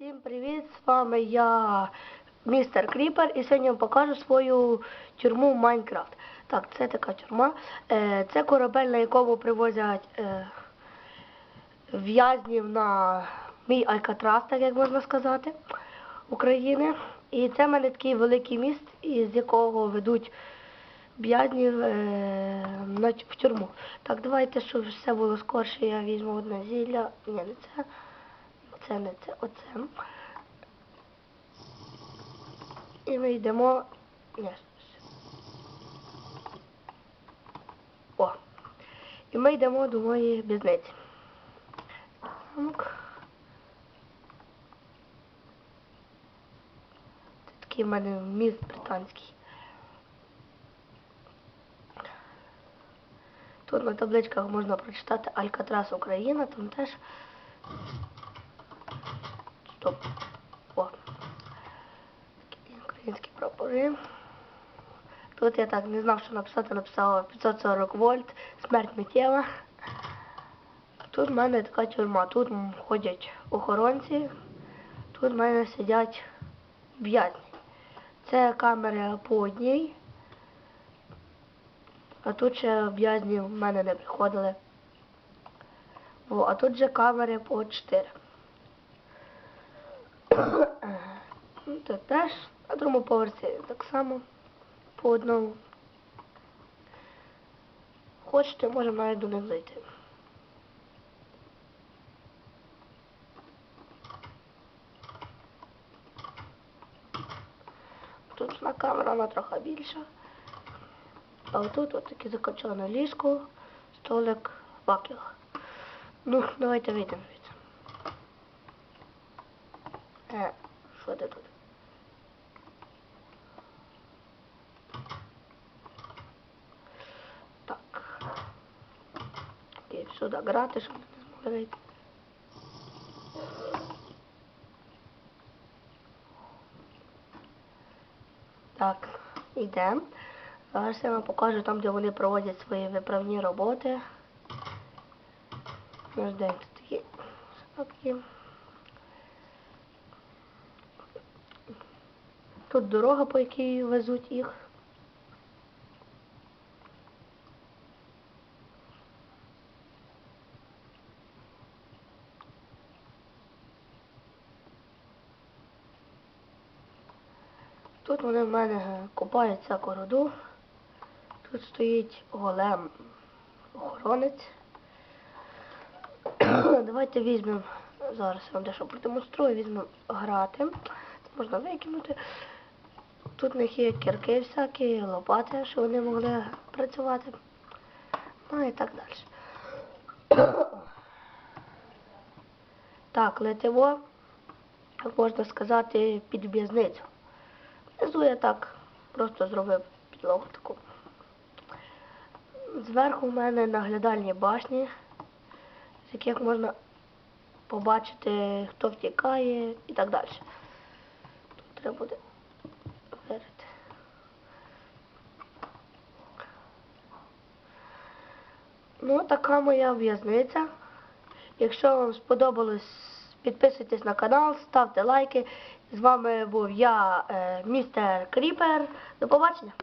Всім привіт! З вами я, містер Кріпер, і сьогодні вам покажу свою тюрму в Майнкрафт. Так, це така тюрма. Е, Це корабель, на якому привозять е, в'язнів на мій Алькатрас, так як можна сказати, України. І це в мене такий великий міст, із якого ведуть в'язнів е, в тюрму. Так, давайте, щоб все було скорше, я візьму одне зілля. Ні, не це. Це не це, оце. І ми йдемо. Ні. О. І ми йдемо до моєї бізниці. Так. Це такий в мене міст британський. Тут на табличках можна прочитати Алькатрас Україна, там теж Стоп. О. Українські прапори. Тут я так не знав, що написати, написала 540 вольт, смерть миттєва. Тут в мене така тюрма. Тут ходять охоронці, тут в мене сидять в'язні. Це камери по одній, а тут ще в'язні в мене не приходили. О, а тут же камери по 4. Тут теж на другому поверсі так само по одному. Хочете, можемо навіть до них зайти. Тут одна камера, вона трохи більша. А отут от таке закачане ліжко, столик, факел. Ну, давайте вийдемо звідси. Е, що ти тут? Так. Окей, сюди грати, щоб не змогли. Так, йдемо. Зараз я вам покажу там, де вони проводять свої виправні роботи. Наш день тут такі шапки. Тут дорога, по якій везуть їх. Тут вони в мене купають всяку роду. Тут стоїть голем охоронець. Давайте візьмемо, зараз я вам дещо продемонструю, візьмемо грати. Це можна викинути. Тут в них є кірки всякі, лопати, щоб вони могли працювати. Ну і так далі. Так, летимо, як можна сказати, під в'язницю. Внизу я так просто зробив підлогу таку. Зверху в мене наглядальні башні, з яких можна побачити, хто втікає і так далі. Тут треба буде вирити. Ну, така моя в'язниця. Якщо вам сподобалось, підписуйтесь на канал, ставте лайки. З вами був я, е, містер Кріпер. До побачення.